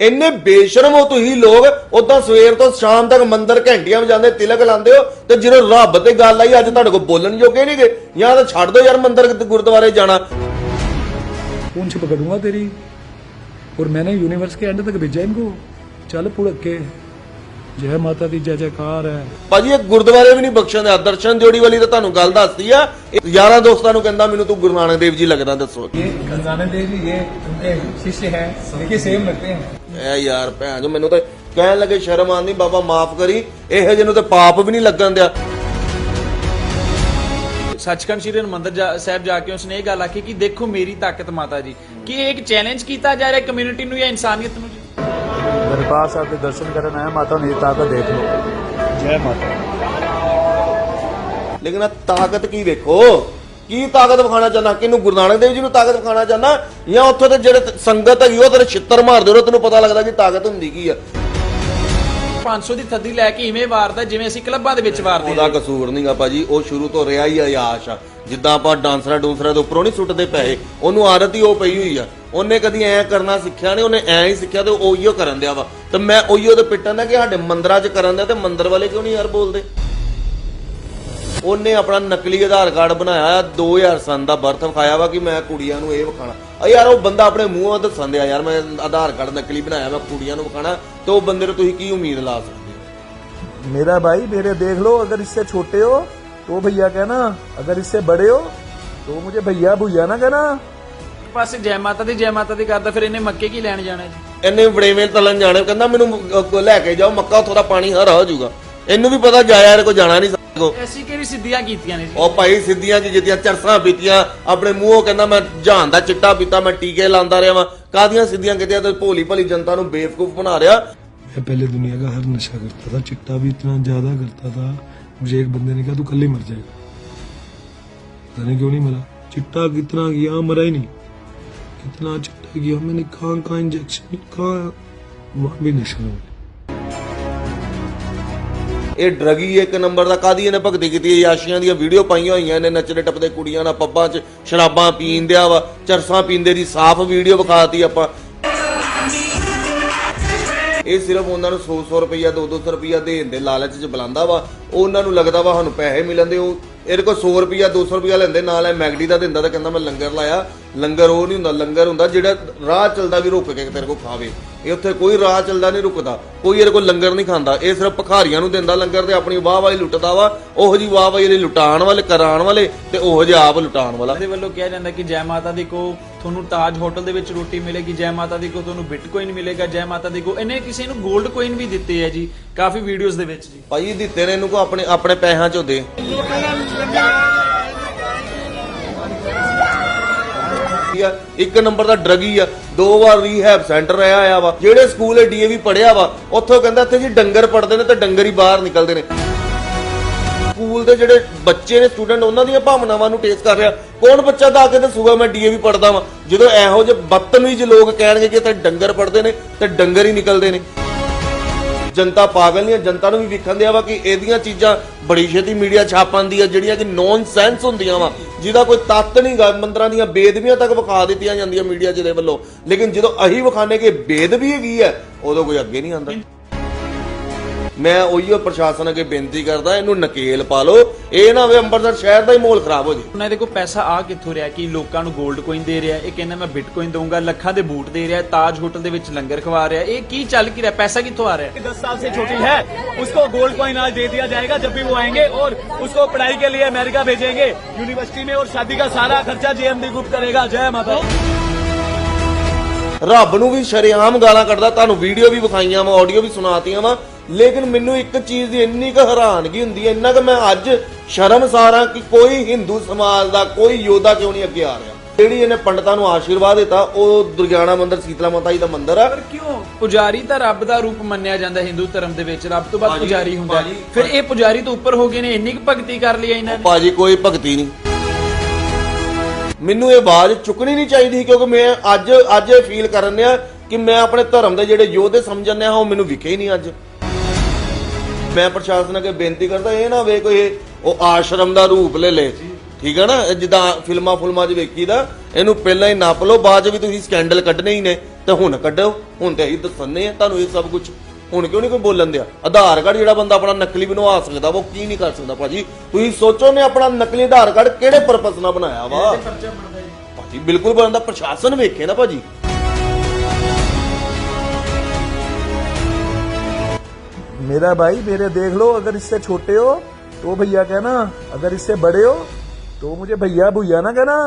ਇੰਨੇ ਬੇਸ਼ਰਮ ਹੋ ਤੁਸੀਂ ਲੋਕ ਉਦਾਂ ਸਵੇਰ ਤੋਂ ਸ਼ਾਮ ਤੱਕ ਮੰਦਰ ਘੰਟੀਆਂ ਵਜਾਉਂਦੇ ਤਿਲਕ ਲਾਉਂਦੇ ਹੋ ਤੇ ਜਦੋਂ ਰੱਬ ਤੇ ਗੱਲ ਆਈ ਅੱਜ ਤੁਹਾਡੇ ਕੋਲ ਬੋਲਣ ਜੋਗੇ ਨਹੀਂਗੇ ਜਾਂ ਤਾਂ ਛੱਡ ਦਿਓ ਯਾਰ ਮੰਦਰ ਤੇ ਗੁਰਦੁਆਰੇ ਜਾਣਾ पूंछ पकड़ूंगा तेरी और मैंने यूनिवर्स के एंड तक भेजा इनको चल पुड़ के जय माता दी जय जयकार है ਭਾਜੀ ਇਹ ਗੁਰਦੁਆਰੇ ਵੀ ਨਹੀਂ ਬਖਸ਼ਣ ਦੇ ਦਰਸ਼ਨ ਜੋੜੀ ਵਾਲੀ ਤਾਂ ਤੁਹਾਨੂੰ ਗੱਲ ਦੱਸਦੀ ਆ ਇਹ ਯਾਰਾਂ ਦੋਸਤਾਂ ਨੂੰ ਕਹਿੰਦਾ ਮੈਨੂੰ ਤੂੰ ਗੁਰੂ ਨਾਨਕ ਦੇਵ ਜੀ ਲੱਗਦਾ ਦੱਸੋ ये नानक देव जी ये उनके शिष्य हैं देखिए सेम लगते हैं ਐ ਯਾਰ ਭੈਣ ਜੋ ਮੈਨੂੰ ਤਾਂ ਕਹਿਣ ਲੱਗੇ ਸ਼ਰਮ ਆਂਦੀ ਬਾਬਾ ਮਾਫ ਕਰੀ ਇਹੋ ਜਿਹੇ ਨੂੰ ਤੇ ਪਾਪ ਵੀ ਨਹੀਂ ਲੱਗਣ ਦਿਆ ਸੱਚਖੰਡ ਸ਼੍ਰੀ ਹਰਿਮੰਦਰ ਜਾ- ਸਾਹਿਬ ਜਾ ਕੇ ਉਸਨੇ ਇਹ ਗੱਲ ਆਖੀ ਕਿ ਦੇਖੋ ਮੇਰੀ ਤਾਕਤ ਮਾਤਾ ਜੀ ਕਿ ਇਹ ਇੱਕ ਚੈਲੰਜ ਕੀਤਾ ਜਾ ਰਿਹਾ ਕਮਿਊਨਿਟੀ ਨੂੰ ਜਾਂ ਇਨਸਾਨੀਅਤ ਨੂੰ ਜੀ ਦਰਬਾਰ ਸਾਹਿਬ ਦੇ ਦਰਸ਼ਨ ਕਰਨ ਆਇਆ ਮਾਤਾ ਦੀ ਤਾਕਤ ਦੇਖ ਲਓ। ਜੈ ਮਾਤਾ। ਲੇਕਿਨ ਆ ਤਾਕਤ ਕੀ ਵੇਖੋ? ਕੀ ਤਾਕਤ ਵਿਖਾਣਾ ਚਾਹਨਾ ਕਿਨੂੰ ਗੁਰੂ ਨਾਨਕ ਦੇਵ ਜੀ ਨੂੰ ਤਾਕਤ ਵਿਖਾਣਾ ਚਾਹਨਾ ਜਾਂ ਉੱਥੋਂ ਦੇ ਜਿਹੜੇ ਸੰਗਤ ਹੈਗੀ ਉਹ ਤੇਰੇ ਛਿੱਤਰ ਮਾਰਦੇ ਉਹ ਤੈਨੂੰ ਪਤਾ ਲੱਗਦਾ ਕਿ ਤਾਕਤ ਹੁੰਦੀ ਕੀ ਆ? 500 ਦੀ ਥੱਦੀ ਲੈ ਕੇ ਇਵੇਂ ਵਾਰਦਾ ਜਿਵੇਂ ਅਸੀਂ ਕਲੱਬਾਂ ਦੇ ਵਿੱਚ ਵਾਰਦੇ ਉਹਦਾ ਕਸੂਰ ਨਹੀਂਗਾ ਭਾਜੀ ਉਹ ਸ਼ੁਰੂ ਤੋਂ ਰਿਹਾ ਹੀ ਆਯਾਸ਼ ਆ। ਜਿੱਦਾਂ ਆਪਾਂ ਡਾਂਸਰਾਂ ਡੂੰਸਰਾਂ ਦੇ ਉੱਪਰੋਂ ਨਹੀਂ ਸੁੱਟਦੇ ਪੈਸੇ ਉਹਨੂੰ ਆਦਤ ਹੀ ਉਹ ਪਈ ਹੋਈ ਆ। ਉਹਨੇ ਕਦੀ ਐ ਕਰਨਾ ਸਿੱਖਿਆ ਨਹੀਂ ਉਹਨੇ ਐ ਹੀ ਸਿੱਖਿਆ ਤੇ ਉਹ ਉਹੀਓ ਕਰਨ ਦਿਆ ਵਾ। ਤੇ ਮੈਂ ਉਹੀਓ ਤੇ ਪਿੱਟਣ ਦਾ ਕਿ ਸਾਡੇ ਮੰਦਰਾਂ 'ਚ ਕਰਨ ਦਿਆ ਤੇ ਮੰਦਰ ਵਾਲੇ ਕਿਉਂ ਨਹੀਂ ਯਾਰ ਬੋਲਦੇ? ਉਹਨੇ ਆਪਣਾ ਨਕਲੀ ਆਧਾਰ ਕਾਰਡ ਬਣਾਇਆ 2000 ਸਨ ਦਾ ਬਰਥ ਵਿਖਾਇਆ ਵਾ ਕਿ ਮੈਂ ਕੁੜੀਆਂ ਨੂੰ ਇਹ ਵਿਖਾਣਾ। ਆ ਯਾਰ ਉਹ ਬੰਦਾ ਆਪਣੇ ਮੂੰਹੋਂ ਦੱਸਣ ਦਿਆ ਯਾਰ ਮੈਂ ਆਧਾਰ ਕਾਰਡ ਨਕਲੀ ਬਣਾਇਆ ਮੈਂ ਕੁੜੀਆਂ ਨੂੰ ਵਿਖਾਣਾ। ਤੇ ਉਹ ਬੰਦੇ ਨੂੰ ਤੁਸੀਂ ਕੀ ਉਮੀਦ ਲਾ ਸਕਦੇ ਹੋ मेरा भाई मेरे देख लो अगर इससे छोटे हो तो भैया कहना अगर इससे बड़े हो तो मुझे भैया भैया ना कहना ਇੱਕ ਪਾਸੇ ਜੈ ਮਾਤਾ ਦੀ ਜੈ ਮਾਤਾ ਦੀ ਕਰਦਾ ਫਿਰ ਇਹਨੇ ਮੱਕੇ ਕੀ ਲੈਣ ਜਾਣਾ ਜੀ ਇਹਨੇ ਵੜੇਵੇਂ ਤਲਣ ਜਾਣੇ ਕਹਿੰਦਾ ਮੈਨੂੰ ਅੱਗੋਂ ਲੈ ਕੇ ਜਾਓ ਮੱਕਾ ਥੋੜਾ ਪਾਣੀ ਹਰਾ ਹੋ ਜਾਊਗਾ ਇਹਨੂੰ ਵੀ ਪਤਾ ਜਾਇਆ ਇਹਦੇ ਕੋ ਜਾਣਾ ਨਹੀਂ ਸਕੋ ਐਸੀ ਕਿਹੜੀ ਸਿੱਧੀਆਂ ਕੀਤੀਆਂ ਨੇ ਜੀ ਉਹ ਭਾਈ ਸਿੱਧੀਆਂ ਕੀ ਕੀਤੀਆਂ ਚਰਸਾਂ ਪੀਤੀਆਂ ਆਪਣੇ ਮੂੰਹੋਂ ਕਹਿੰਦਾ ਮੈਂ ਜਹਾਨ ਦਾ ਚਿੱਟਾ ਪੀਤਾ ਮੈਂ ਟੀਕੇ ਲਾਉਂਦਾ ਰਿਹਾ ਵਾਂ ਕਾਦੀਆਂ ਸਿੱਧੀਆਂ ਕੀਤੀਆਂ ਤੇ ਭੋਲੀ ਭਲੀ ਜਨਤਾ ਨੂੰ ਬੇਵਕੂਫ ਬਣਾ ਰਿਹਾ मैं पहले दुनिया का हर नशा करता था चिट्टा भी इतना ज्यादा करता था मुझे एक बंदे ने कहा तू कल ही मर जाएगा पता नहीं क्यों नहीं मरा चिट्टा कितना किया मरा ही नहीं कितना चिट्टा किया मैंने कहाँ कहाँ इंजेक्शन कहाँ वहाँ भी नशा हो गया ਇਹ ਡਰਗੀ ਇੱਕ ਨੰਬਰ ਦਾ ਕਾਦੀ ਇਹਨੇ ਭਗਤੀ ਕੀਤੀ ਹੈ ਯਾਸ਼ੀਆਂ ਦੀਆਂ ਵੀਡੀਓ ਪਾਈਆਂ ਹੋਈਆਂ ਇਹਨੇ ਨੱਚਦੇ ਟੱਪਦੇ ਕੁੜੀਆਂ ਨਾਲ ਪੱਬਾਂ 'ਚ ਸ਼ਰਾਬਾਂ ਪੀਣ ਦਿਆ ਵਾ ਚਰਸਾਂ ਪੀਂਦੇ ਦੀ ਸਾਫ਼ ਵੀਡੀਓ ਵਿਖਾਤੀ ਆਪਾਂ ਇਹ ਸਿਰਫ ਉਹਨਾਂ ਨੂੰ 100-100 ਰੁਪਈਆ 2-200 ਰੁਪਈਆ ਦੇਣ ਦੇ ਲਾਲਚ 'ਚ ਬੁਲਾਉਂਦਾ ਵਾ। ਉਹਨਾਂ ਨੂੰ ਲੱਗਦਾ ਵਾ ਸਾਨੂੰ ਪੈਸੇ ਮਿਲਣ ਦੇ, ਉਹ ਇਹਦੇ ਕੋਲ 100 ਰੁਪਈਆ 200 ਰੁਪਈਆ ਲੈਂਦੇ, ਨਾਲ ਇਹ ਮੈਗਡੀ ਦਾ ਦਿੰਦਾ ਤਾਂ ਕਹਿੰਦਾ ਮੈਂ ਲੰਗਰ ਲਾਇਆ। ਲੰਗਰ ਉਹ ਨਹੀਂ ਹੁੰਦਾ ਲੰਗਰ ਹੁੰਦਾ ਜਿਹੜਾ ਰਾਹ ਚੱਲਦਾ ਵੀ ਰੁਕ ਕੇ ਤੇਰੇ ਕੋਲ ਖਾਵੇ ਇਹ ਉੱਥੇ ਕੋਈ ਰਾਹ ਚੱਲਦਾ ਨਹੀਂ ਰੁਕਦਾ ਕੋਈ ਇਹਦੇ ਕੋਲ ਲੰਗਰ ਨਹੀਂ ਖਾਂਦਾ। ਇਹ ਸਿਰਫ ਭਖਾਰੀਆਂ ਨੂੰ ਦਿੰਦਾ ਲੰਗਰ ਤੇ ਆਪਣੀ ਵਾਹ ਵਾਹੀ ਲੁੱਟਦਾ ਵਾ ਉਹੋ ਜੀ ਵਾਹ ਵਾਹੀ ਇਹਦੇ ਲੁਟਾਉਣ ਵਾਲੇ ਕਰਾਉਣ ਵਾਲੇ ਤੇ ਉਹੋ ਜਿਹਾ ਆਪ ਲੁਟਾਉਣ ਵਾਲਾ। ਇਹਦੇ ਵੱਲੋਂ ਕਿਹਾ ਜਾਂਦਾ ਕਿ ਜੈ ਮਾਤਾ ਦੀ ਕੋ ਤੁਹਾਨੂੰ ਤਾਜ ਹੋਟਲ ਦੇ ਵਿੱਚ ਰੋਟੀ ਮਿਲੇਗੀ ਜੈ ਮਾਤਾ ਦੀ ਕੋ ਤੁਹਾਨੂੰ ਬਿਟਕੋਇਨ ਮਿਲੇਗਾ ਜੈ ਮਾਤਾ ਦੀ ਕੋ ਇਹਨੇ ਕਿਸੇ ਨੂੰ 골ਡ ਕੋਇਨ ਵੀ ਦਿੱਤੇ ਹੈ ਜੀ ਕਾਫੀ ਵੀਡੀਓਜ਼ ਦੇ ਵਿੱਚ ਜੀ। ਭਾਈ ਦਿੱਤੇ ਨੇ ਇਹਨੂੰ ਕੋ ਆਪਣੇ ਆਪਣੇ ਪੈਸਿਆਂ ਚੋਂ ਦੇ ਕੀ ਆ, ਇੱਕ ਨੰਬਰ ਦਾ ਡਰਗੀ ਆ। ਦੋ ਵਾਰ ਰੀਹੈਬ ਸੈਂਟਰ ਰਿਹਾ ਆ ਵਾ। ਜਿਹੜੇ ਸਕੂਲ ਡੀਏਵੀ ਪੜਿਆ ਵਾ ਉੱਥੋਂ ਕਹਿੰਦਾ ਇੱਥੇ ਜੀ ਡੰਗਰ ਪੜਦੇ ਨੇ ਤੇ ਡੰਗਰ ਹੀ ਬਾਹਰ ਨਿਕਲਦੇ ਨੇ। ਸਕੂਲ ਦੇ ਜਿਹੜੇ ਬੱਚੇ ਨੇ ਸਟੂਡੈਂਟ ਉਹਨਾਂ ਦੀਆਂ ਭਾਵਨਾਵਾਂ ਨੂੰ ਟੇਸ ਕਰ ਰਿਹਾ। ਕੌਣ ਬੱਚਾ ਦਾ ਕੇ ਦੱਸੂਗਾ ਮੈਂ ਡੀਏਵੀ ਪੜਦਾ ਵਾਂ ਜਦੋਂ ਇਹੋ ਜਿਹੇ ਬਦਤਮੀਜ਼ ਲੋਕ ਕਹਿਣਗੇ ਕਿ ਇੱਥੇ ਡੰਗਰ ਪੜਦੇ ਨੇ ਤੇ ਡੰਗਰ ਹੀ ਨਿਕਲਦੇ ਨੇ। ਜਨਤਾ ਪਾਗਲ ਨਹੀਂ ਹੈ ਜਨਤਾ ਨੂੰ ਵੀ ਵਿਖਣ ਦਿਆ ਵਾ ਕਿ ਇਹਦੀਆਂ ਚੀਜ਼ਾਂ ਬੜੀ ਛੇਤੀ ਮੀਡੀਆ ਛਾਪਾਂਦੀ ਆ ਜਿਹੜੀਆਂ ਕਿ ਨੌਨਸੈਂਸ ਹੁੰਦੀਆਂ ਵਾ। ਜਿਹਦਾ ਕੋਈ ਤੱਤ ਨਹੀਂ ਗਾ ਮੰਦਰਾਂ ਦੀਆਂ ਬੇਦਬੀਆਂ ਤੱਕ ਵਿਖਾ ਦਿੱਤੀਆਂ ਜਾਂਦੀਆਂ ਮੀਡੀਆ ਜਿਹਦੇ ਵੱਲੋਂ। ਲੇਕਿਨ ਜਦੋਂ ਅਹੀ ਵਿਖਾਣੇ ਕਿ ਬੇਦਬੀ ਹੈਗੀ ਹੈ, ਉਦੋਂ ਕੋਈ ਅੱਗੇ ਨਹੀਂ ਆਂਦਾ ਮੈਂ ਉਹੀਓ ਪ੍ਰਸ਼ਾਸਨ ਅੱਗੇ ਬੇਨਤੀ ਕਰਦਾ ਇਹਨੂੰ ਨਕੇਲ ਪਾ ਲਓ। ਇਹ ਨਾ ਹੋਵੇ ਅੰਮ੍ਰਿਤਸਰ ਸ਼ਹਿਰ ਦਾ ਹੀ ਮਾਹੌਲ ਖਰਾਬ ਹੋ ਜੇ। ਉਹਨਾਂ ਇਹਦੇ ਕੋਲ ਪੈਸਾ ਆ ਕਿੱਥੋਂ ਰਿਹਾ? ਕਿ ਲੋਕਾਂ ਨੂੰ 골ਡ ਕੋਇਨ ਦੇ ਰਿਹਾ? ਇਹ ਕਹਿੰਦਾ ਮੈਂ ਬਿਟਕੋਇਨ ਦਊਂਗਾ ਲੱਖਾਂ ਦੇ ਬੂਟ ਦੇ ਰਿਹਾ ਤਾਜ ਹੋਟਲ ਦੇ ਵਿੱਚ ਲੰਗਰ ਖਵਾ ਰਿਹਾ। ਇਹ ਕੀ ਚੱਲ ਕੀ ਰਿਹਾ? ਪੈਸਾ ਕਿੱਥੋਂ ਆ ਰਿਹਾ? दस साल से छोटी है उसको गोल्ड कॉइन आज दे दिया जाएगा जब भी वो आएंगे और उसको पढ़ाई के लिए अमेरिका भेजेंगे यूनिवर्सिटी में और शादी का सारा खर्चा जेएमडी ग्रुप करेगा जय माता दी। ਰੱਬ ਨੂੰ ਵੀ ਸ਼ਰੇਆਮ ਗਾਲਾਂ ਕੱਢਦਾ ਤੁਹਾਨੂੰ ਵੀਡੀਓ ਵੀ ਵਿਖਾਈਆਂ ਵਾ ਆਡੀਓ ਵੀ ਸੁਣਾਤੀਆਂ ਵਾ। ਲੇਕਿਨ ਮੈਨੂੰ ਇੱਕ ਚੀਜ਼ ਦੀ ਇੰਨੀ ਕੁ ਹੈਰਾਨਗੀ ਹੁੰਦੀ ਹੈ ਇੰਨਾ ਕਿ ਮੈਂ ਅੱਜ ਸ਼ਰਮਸਾਰ ਹਾਂ ਕਿ ਕੋਈ ਹਿੰਦੂ ਸਮਾਜ ਦਾ ਕੋਈ ਯੋਧਾ ਕਿਉਂ ਨਹੀਂ ਅੱਗੇ ਆ ਰਿਹਾ? ਜਿਹੜੀ ਇਹਨੇ ਪੰਡਤਾਂ ਨੂੰ ਆਸ਼ੀਰਵਾਦ ਦਿੱਤਾ ਉਹ ਦੁਰਗਿਆਣਾ ਮੰਦਿਰ ਸੀਤਲਾ ਮਾਤਾ ਜੀ ਦਾ ਮੰਦਿਰ ਆ। ਪਰ ਕਿਉਂ? ਪੁਜਾਰੀ ਤਾਂ ਰੱਬ ਦਾ ਰੂਪ ਮੰਨਿਆ ਜਾਂਦਾ ਹਿੰਦੂ ਧਰਮ ਦੇ ਵਿੱਚ ਰੱਬ ਤੋਂ ਬਾਅਦ ਭਾਜੀ, ਪੁਜਾਰੀ ਹੁੰਦਾ। ਹੈ। ਭਾਜੀ, ਫਿਰ ਇਹ ਪੁਜਾਰੀ ਤੋਂ ਉੱਪਰ ਹੋ ਗਏ ਨੇ ਇੰਨੀ ਕੁ ਭਗਤੀ ਕਰ ਲਈ ਹੈ ਇਹਨਾਂ ਨੇ। ਭਾਜੀ ਕੋਈ ਭਗਤੀ ਨਹੀਂ। ਮੈਨੂੰ ਇਹ ਆਵਾਜ਼ ਚੁੱਕਣੀ ਨਹੀਂ ਚਾਹੀਦੀ ਕਿਉਂਕਿ ਮੈਂ ਅੱਜ ਅੱਜ ਇਹ ਫੀਲ ਕਰਨ ਰਿਹਾ ਕਿ ਮੈਂ ਆਪਣੇ ਧਰਮ ਦੇ ਜਿਹੜੇ ਯੋਧੇ ਸਮਝਣ ਆ ਉਹ ਮੈਨੂੰ ਵਿਖੇ ਹੀ ਨਹੀਂ ਅੱਜ। ਮੈਂ ਪ੍ਰਸ਼ਾਸਨ ਅੱਗੇ ਬੇਨਤੀ ਕਰਦਾ ਇਹ ਨਾ ਵੇ ਕੋਈ ਉਹ ਆਸ਼ਰਮ ਦਾ ਰੂਪ ਲੈ ਲੇ। ਠੀਕ ਹੈ ਨਾ? ਜਿੱਦਾਂ ਫਿਲਮਾਂ ਫੁਲਮਾਂ 'ਚ ਵੇਖੀਦਾ ਇਹਨੂੰ ਪਹਿਲਾਂ ਹੀ ਨੱਪ ਲਓ ਬਾਅਦ 'ਚ ਵੀ ਤੁਸੀਂ ਸਕੈਂਡਲ ਕੱਢਣੇ ਹੀ ਨੇ। ਤੇ ਹੁਣ ਕੱਢੋ ਹੁਣ ਤੇ ਅਸੀਂ ਦੱਸਣੇ ਆ ਤੁਹਾਨੂੰ ਇਹ ਸਭ ਕੁਝ ਹੁਣ ਕਿਉਂ ਨਹੀਂ ਕੋਈ ਬੋਲਣ ਦਿਆ? ਆਧਾਰ ਕਾਰਡ ਜਿਹੜਾ ਬੰਦਾ ਆਪਣਾ ਨਕਲੀ ਬਣਵਾ ਸਕਦਾ ਉਹ ਕੀ ਨਹੀਂ ਕਰ ਸਕਦਾ ਭਾਜੀ? ਤੁਸੀਂ ਸੋਚੋ ਨੇ ਆਪਣਾ ਨਕਲੀ ਆਧਾਰ ਕਾਰਡ ਕਿਹੜੇ ਪਰਪਸ ਨਾਲ ਬਣਾਇਆ ਵਾ? ਭਾਜੀ ਬਿਲਕੁਲ ਬਣਦਾ ਪ੍ਰਸ਼ਾਸਨ ਵੇਖੇ ਨਾ ਭਾਜੀ। मेरा भाई मेरे देख लो अगर इससे छोटे हो तो भैया कहना अगर इससे बड़े हो तो मुझे भैया भैया ना कहना